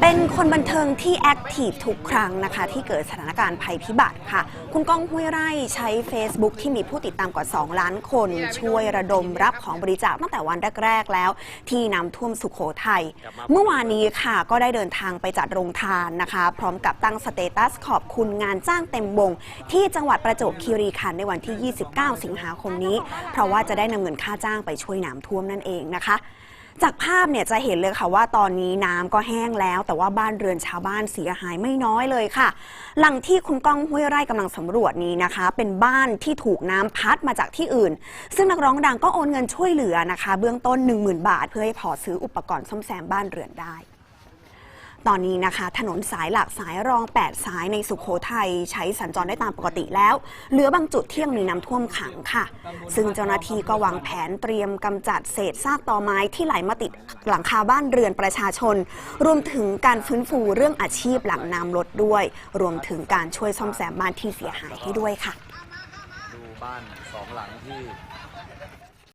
เป็นคนบันเทิงที่แอคทีฟทุกครั้งนะคะ ที่เกิดสถานการณ์ภัยพิบัติค่ะ คุณก้องห้วยไร่ใช้ Facebook ที่มีผู้ติดตามกว่า 2 ล้านคน ช่วยระดมรับของบริจาคตั้งแต่วันแรก ๆ แล้ว ที่น้ำท่วมสุขโขทัยเมื่อวานนี้ค่ะก็ได้เดินทางไปจัดโรงทานนะคะ พร้อมกับตั้งสเตตัสขอบคุณงานจ้างเต็มวง ที่จังหวัดประจวบคีรีขันธ์ในวันที่ 29 สิงหาคมนี้ เพราะว่าจะได้นำเงินค่าจ้างไปช่วยน้ำท่วมนั่นเองนะคะ จากภาพเนี่ยจะเห็นเลยค่ะว่าตอนนี้น้ำก็แห้งแล้ว แต่ว่าบ้านเรือนชาวบ้านเสียหายไม่น้อยเลยค่ะ หลังที่คุณก้องห้วยไร่กำลังสำรวจนี้นะคะ เป็นบ้านที่ถูกน้ำพัดมาจากที่อื่น ซึ่งนักร้องดังก็โอนเงินช่วยเหลือนะคะ เบื้องต้น 10,000 บาท เพื่อให้พอซื้ออุปกรณ์ซ่อมแซมบ้านเรือนได้ ตอนนี้นะคะ ถนนสายหลักสายรอง 8 สายในสุขโขทัยใช้สัญจรได้ตามปกติแล้ว เหลือบางจุดที่ยังมีน้ำท่วมขังค่ะ ซึ่งเจ้าหน้าที่ก็วางแผนเตรียมกำจัดเศษซากตอไม้ที่ไหลมาติดหลังคาบ้านเรือนประชาชน รวมถึงการฟื้นฟูเรื่องอาชีพหลังน้ำลดด้วย รวมถึงการช่วยซ่อมแซมบ้านที่เสียหายให้ด้วยค่ะ ดูบ้านสองหลังที่